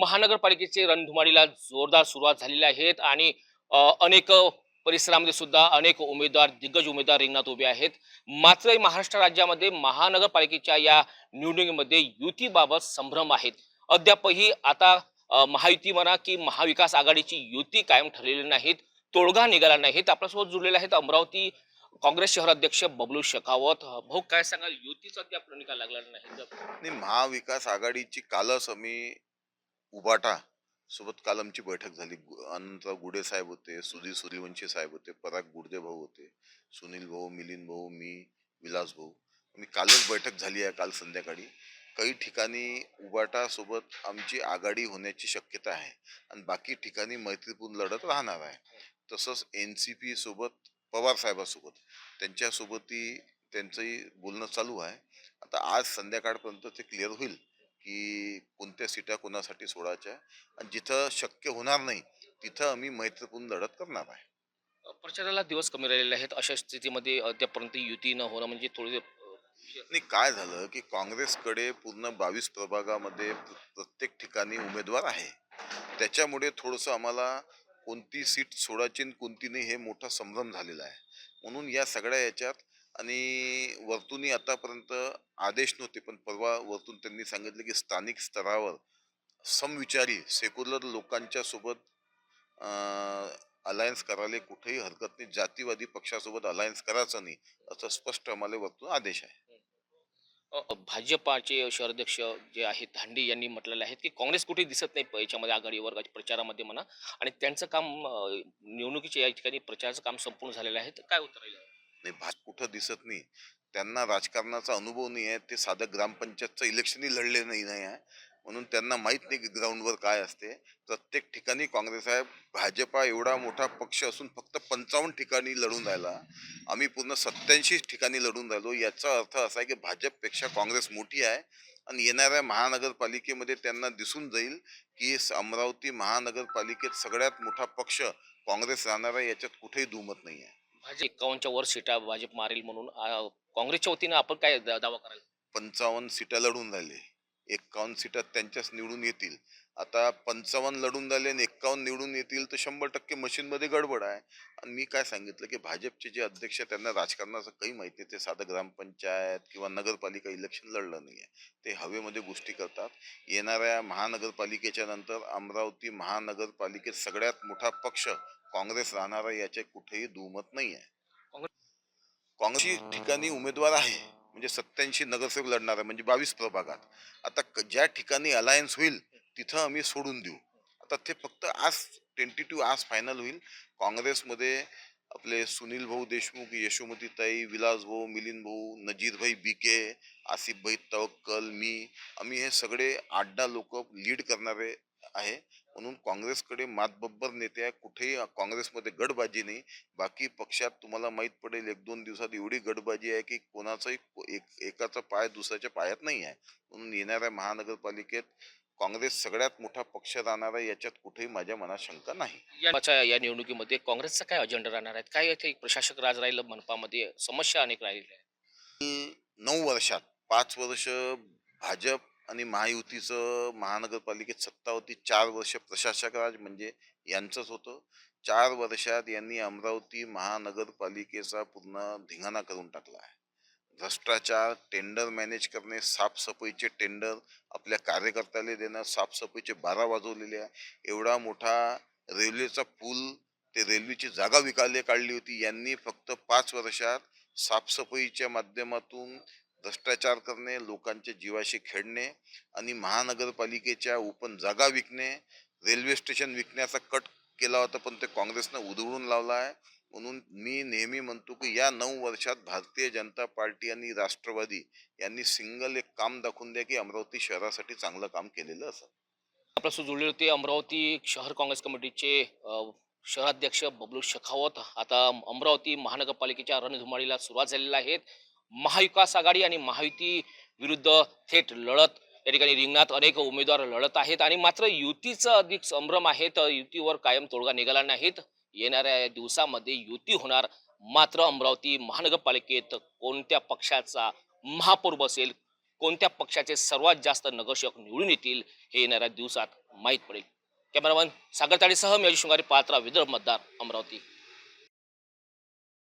महानगरपालिकेचे रणधुमाडीला जोरदार सुरुवात झालेली आहेत आणि अनेक परिसरामध्ये सुद्धा अनेक उमेदवार दिग्गज उमेदवार रिंगणात उभे आहेत. मात्र महाराष्ट्र राज्यामध्ये महानगरपालिकेच्या या निवडणुकीमध्ये युतीबाबत संभ्रम आहेत अद्यापही आता महायुती म्हणा की महाविकास आघाडीची युती कायम ठरलेली नाहीत तोडगा निघाला नाहीत. आपल्यासोबत जुळलेले आहेत अमरावती काँग्रेस शहराध्यक्ष बबलू शेखावत. भाऊ काय सांगाल? युतीचा अद्याप निकाल लागला नाही. महाविकास आघाडीची कालच आम्ही उबाटा सोबत काल आमची बैठक झाली. गु- अनंतराव गुडे साहेब होते सुधीर सूर्यवंशी साहेब होते पराग गुडदे भाऊ होते सुनील भाऊ मिलिंद भाऊ मी विलास भाऊ. आम्ही कालच बैठक झाली आहे काल संध्याकाळी. काही ठिकाणी उबाटासोबत आमची आघाडी होण्याची शक्यता आहे आणि बाकी ठिकाणी मैत्रीपूर्ण लढत राहणार आहे. तसंच एन सी पी सोबत पवार साहेबासोबत त्यांच्यासोबतही त्यांचंही बोलणं चालू आहे. आता आज संध्याकाळपर्यंत ते क्लिअर होईल. की कोणत्या सीटा कोणासाठी सोडायच्या आणि जिथं शक्य होणार नाही तिथं आम्ही मैत्रीपूर्ण लढत करणार आहे. प्रचाराला दिवस कमी राहिलेले आहेत अशा स्थितीमध्ये अद्यापर्यंत युती न होणं म्हणजे थोडे आणि काय झालं की काँग्रेसकडे पूर्ण बावीस प्रभागामध्ये प्र- प्रत्येक ठिकाणी उमेदवार आहे. त्याच्यामुळे थोडंसं आम्हाला कोणती सीट सोडायची आणि कोणती नाही हे मोठा संभ्रम झालेला आहे. म्हणून या सगळ्या याच्यात आणि वरतूनही आतापर्यंत आदेश नव्हते पण परवा वरतून त्यांनी सांगितलं की स्थानिक स्तरावर समविचारी सेक्युलर लोकांच्या सोबत अलायन्स करायला कुठेही हरकत नाही. जातीवादी पक्षासोबत अलायन्स करायचं नाही असं स्पष्ट आम्हाला वरतून आदेश आहे. भाजपाचे शहराध्यक्ष जे आहेत धांडी यांनी म्हटलेले आहेत की काँग्रेस कुठे दिसत नाही प- याच्यामध्ये आघाडीवर प्रचारामध्ये म्हणा. आणि त्यांचं काम अ, निवडणुकीच्या या ठिकाणी प्रचाराचं काम संपूर्ण झालेलं आहे. तर काय उत्तर राहिलं? नाही भाज कुठं दिसत नाही. त्यांना राजकारणाचा अनुभव नाही आहे ते साधं ग्रामपंचायतचं इलेक्शनही लढले नाही नाही आहे. म्हणून त्यांना माहीत नाही की ग्राउंडवर काय असते. प्रत्येक ठिकाणी काँग्रेस आहे भाजपा एवढा मोठा पक्ष असून फक्त पंचावन्न ठिकाणी लढून राहिला. आम्ही पूर्ण सत्याऐंशी ठिकाणी लढून राहिलो. याचा अर्थ असा आहे की भाजपपेक्षा काँग्रेस मोठी आहे आणि येणाऱ्या महानगरपालिकेमध्ये त्यांना दिसून जाईल की अमरावती महानगरपालिकेत सगळ्यात मोठा पक्ष काँग्रेस राहणार आहे याच्यात कुठेही दुमत नाही आहे. भाजप एकावन्नच्या वर सीटा भाजप मारेल म्हणून अ, काँग्रेसच्या वतीनं आपण काय दा- दावा कराल? पंचावन्न सीटा लढून राहिले. एक्कावन्न सीटा त्यांच्याच निवडून येतील. आता पंचावन्न लढून राहिले आणि एक्कावन्न निवडून येतील तर शंभर टक्के मशीनमध्ये गडबड आहे. आणि मी काय सांगितलं की भाजपचे जे अध्यक्ष त्यांना राजकारणाचं काही माहिती ते साधं ग्रामपंचायत किंवा नगरपालिका इलेक्शन लढलं नाही आहे. ते हवेमध्ये गोष्टी करतात. येणाऱ्या महानगरपालिकेच्या नंतर अमरावती महानगरपालिकेत सगळ्यात मोठा पक्ष काँग्रेस राहणार आहे याचे कुठेही दुमत नाही आहे. काँग्रेसची ठिकाणी उमेदवार आहे म्हणजे सत्याऐंशी नगरसेवक लढणार आहे म्हणजे बावीस प्रभागात. आता क- ज्या ठिकाणी अलायन्स होईल तिथं आम्ही सोडून देऊ. आता ते फक्त आज टेंटेटिव्ह आज फायनल होईल. काँग्रेसमध्ये आपले सुनील भाऊ देशमुख यशोमतीताई विलास भाऊ मिलिंद भाऊ नजीर भाई बीके आसिफ भाई तवक्कल मी आम्ही हे सगळे आठ दहा लोक लीड करणारे आहे. म्हणून काँग्रेसकडे मातबब्बर नेते आहे कुठेही काँग्रेसमध्ये गडबाजी नाही. बाकी पक्षात तुम्हाला माहीत पडेल एक दोन दिवसात एवढी गडबाजी आहे की कोणाचाही एक एकाचा पाय दुसऱ्याच्या पायात नाही आहे. म्हणून येणाऱ्या महानगरपालिकेत काँग्रेस सगळ्यात मोठा पक्ष राहणार आहे याच्यात कुठेही माझ्या मनात शंका नाही. या या निवडणुकीमध्ये काँग्रेसचा काय अजेंडा राहणार आहेत काय इथे प्रशासक राज राहिलं मनपामध्ये समस्या अनेक राहिल्या आहेत? नऊ वर्षात पाच वर्ष भाजप आणि महायुतीचं महानगरपालिकेत सत्ता होती. चार वर्ष प्रशासक राज म्हणजे यांचंच होतं. चार वर्षात यांनी अमरावती महानगरपालिकेचा पूर्ण धिंगाणा करून टाकला आहे. भ्रष्टाचार टेंडर मॅनेज करणे साफसफाईचे टेंडर आपल्या कार्यकर्त्याला देणं साफसफाईचे बारा वाजवलेले आहे. एवढा मोठा रेल्वेचा पूल ते रेल्वेची जागा विकायला काढली होती. यांनी फक्त पाच वर्षात साफसफाईच्या माध्यमातून भ्रष्टाचार करणे लोकांच्या जीवाशी खेळणे आणि महानगरपालिकेच्या ओपन जागा विकणे रेल्वे स्टेशन विकण्याचा कट केला होता पण ते काँग्रेसनं उधळून लावला आहे. म्हणून मी नेहमी म्हणतो की या नऊ वर्षात भारतीय जनता पार्टी आणि राष्ट्रवादी यांनी सिंगल एक काम दाखवून द्या की अमरावती शहरासाठी चांगलं काम केलेलं असं आपल्यासोबत जुळले होते अमरावती शहर काँग्रेस कमिटीचे शहराध्यक्ष बबलू शेखावत. आता अमरावती महानगरपालिकेच्या रणधुमाळीला सुरुवात झालेली आहेत महाविकास आघाडी आणि महायुती विरुद्ध थेट लढत. या ठिकाणी रिंगणात अनेक उमेदवार लढत आहेत आणि मात्र युतीचं अधिक संभ्रम आहे तर युतीवर कायम तोडगा निघाला नाहीत. येणाऱ्या दिवसामध्ये युती होणार. मात्र अमरावती महानगरपालिकेत कोणत्या पक्षाचा महापौर बसेल कोणत्या पक्षाचे सर्वात जास्त नगरसेवक निवडून येतील हे येणाऱ्या दिवसात माहीत पडेल. कॅमेरामन सागर ताडेसह मी अजय शृंगारी पात्रा विदर्भ मतदार अमरावती.